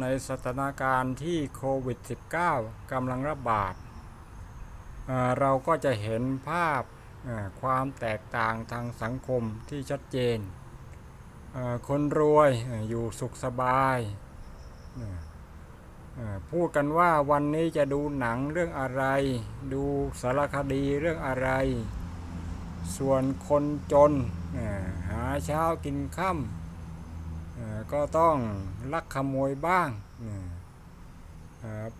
ในสถานการณ์ที่โควิด -19 กำลังระบาดเเราก็จะเห็นภาพความแตกต่างทางสังคมที่ชัดเจนเคนรวยอยู่สุขสบาย พูดกันว่าวันนี้จะดูหนังเรื่องอะไร ดูสารคดีเรื่องอะไร ส่วนคนจนหาเช้ากินค่ำ ก็ต้องลักขโมยบ้าง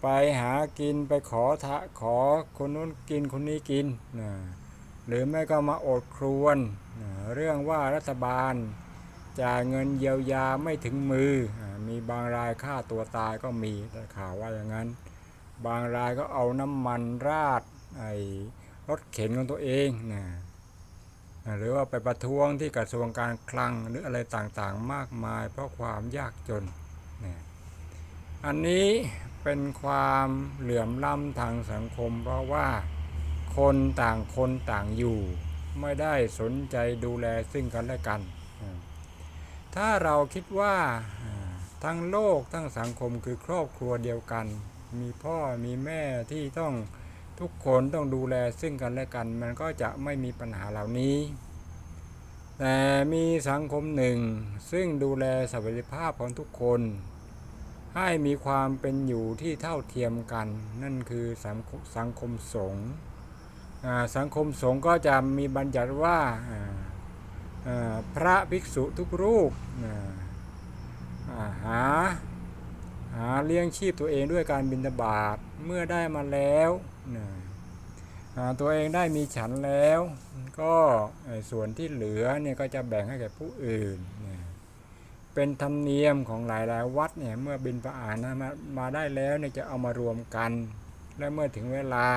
ไปหากินไปขอทะขอคนนู้นกินคนนี้กิน หรือไม่ก็มาอดครวน เรื่องว่ารัฐบาลจ่ายเงินเยียวยาไม่ถึงมือ มีบางรายฆ่าตัวตายก็มีแต่ข่าวว่าอย่างนั้น บางรายก็เอาน้ำมันราดไอ้รถเข็นของตัวเองนะ หรือว่าไปประท้วงที่กระทรวงการคลังหรืออะไรต่างๆ มากมาย เพราะความยากจนนะอันนี้เป็นความเหลื่อมล้ำทางสังคม เพราะว่าคนต่างคนต่างอยู่ ไม่ได้สนใจดูแลซึ่งกันและกัน ถ้าเราคิดว่าทั้งโลกทั้งสังคมคือครอบครัวเดียวกัน มีพ่อมีแม่ที่ต้อง ทุกคนต้องดูแลซึ่งกันและกัน มันก็จะไม่มีปัญหาเหล่านี้ แต่มีสังคมหนึ่ง ซึ่งดูแลสวัสดิภาพของทุกคน ให้มีความเป็นอยู่ที่เท่าเทียมกัน นั่นคือสังคมสังคมสงฆ์สังคมสงฆ์ก็จะมีบัญญัติว่าพระภิกษุทุกรูปหา หาเลี้ยงชีพตัวเองด้วยการบิณฑบาตเมื่อได้มาแล้วนะตัวเองได้มีฉันแล้ว ก็ส่วนที่เหลือเนี่ยก็จะแบ่งให้แก่ผู้อื่นนะเป็นธรรมเนียมของหลายๆวัดเนี่ยเมื่อบินประอานะมามาได้แล้วเนี่ยจะเอามารวมกัน และเมื่อถึงเวลา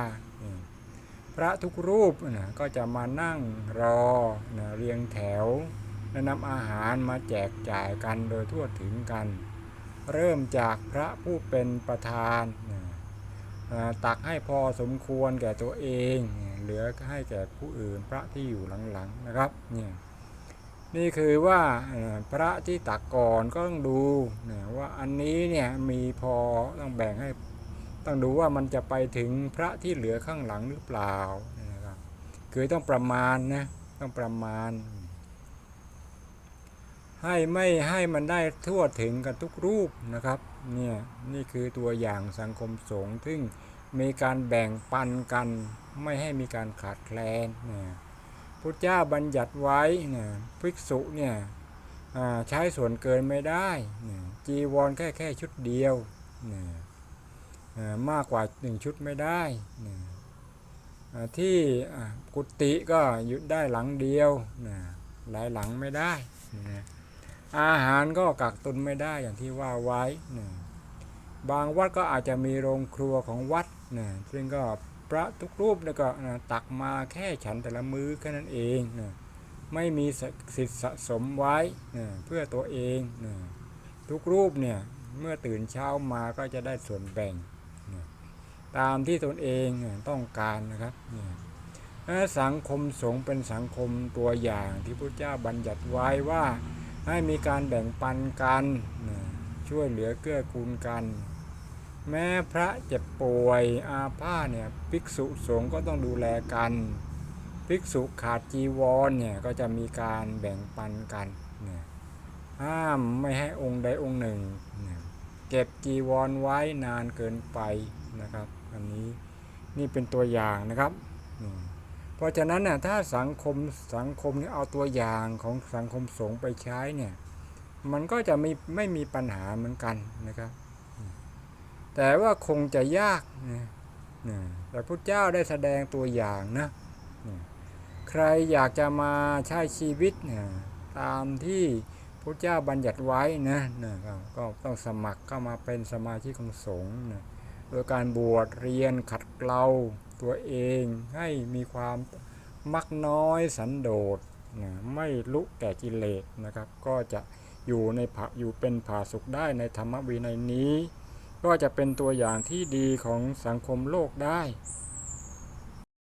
พระทุกรูปนะก็จะมานั่งรอนะเรียงแถวและนำอาหารมาแจกจ่ายกันโดยทั่วถึงกัน เริ่มจากพระผู้เป็นประธาน ตักให้พอสมควรแก่ตัวเอง เหลือให้แก่ผู้อื่นพระที่อยู่หลังๆนะครับเนี่ยนี่คือว่าพระที่ตักก่อนก็ต้องดูว่าอันนี้เนี่ยมีพอต้องแบ่งให้ต้องดูว่ามันจะไปถึงพระที่เหลือข้างหลังหรือเปล่านะครับคือต้องประมาณนะต้องประมาณ ให้ไม่ให้มันได้ทั่วถึงกันทุกรูปนะครับเนี่ยนี่คือตัวอย่างสังคมสงฆ์ซึ่งมีการแบ่งปันกันไม่ให้มีการขาดแคลนเนี่ยพุทธเจ้าบัญญัติไว้เนี่ยภิกษุเนี่ยใช้ส่วนเกินไม่ได้จีวรแค่แค่ชุดเดียวเนี่ยมากกว่าหนึ่งชุดไม่ได้นีที่กุฏิก็หยุดได้หลังเดียวนะหลายหลังไม่ได้นะ อาหารก็กักตุนไม่ได้อย่างที่ว่าไว้นะบางวัดก็อาจจะมีโรงครัวของวัดนะซึ่งก็พระทุกรูปก็นะตักมาแค่ฉันแต่ละมื้อแค่นั้นเองนะไม่มีสิทธิ์สะสมไว้นะเพื่อตัวเองนะทุกรูปเนี่ยเมื่อตื่นเช้ามาก็จะได้ส่วนแบ่งนะตามที่ตนเองต้องการนะครับนะสังคมสงฆ์เป็นสังคมตัวอย่างที่พระเจ้าบัญญัติไว้ว่า ให้มีการแบ่งปันกัน ช่วยเหลือเกื้อกูลกัน แม้พระเจ็บป่วยอาพาธเนี่ยภิกษุสงฆ์ก็ต้องดูแลกัน ภิกษุขาดจีวรเนี่ยก็จะมีการแบ่งปันกันนะห้ามไม่ให้องค์ใดองค์หนึ่ง เก็บจีวรไว้นานเกินไปนะครับ อันนี้นี่เป็นตัวอย่างนะครับ เพราะฉะนั้นน่ะถ้าสังคมสังคมนี่เอาตัวอย่างของสังคมสงฆ์ไปใช้เนี่ย มันก็จะไม่ไม่มีปัญหาเหมือนกันนะครับ แต่ว่าคงจะยากนะนะแต่พระเจ้าได้แสดงตัวอย่างนะใครอยากจะมาใช้ชีวิตเนี่ยตามที่พระเจ้าบัญญัติไว้นะนะกก็ต้องสมัครเข้ามาเป็นสมาชิกของสงฆ์นะโดยการบวชเรียนขัดเกลา ตัวเองให้มีความมักน้อยสันโดษนะไม่ลุกแก่กิเลสนะครับ ก็จะอยู่ในผาอยู่เป็นผาสุขได้ในธรรมวินัยนี้ ก็จะเป็นตัวอย่างที่ดีของสังคมโลกได้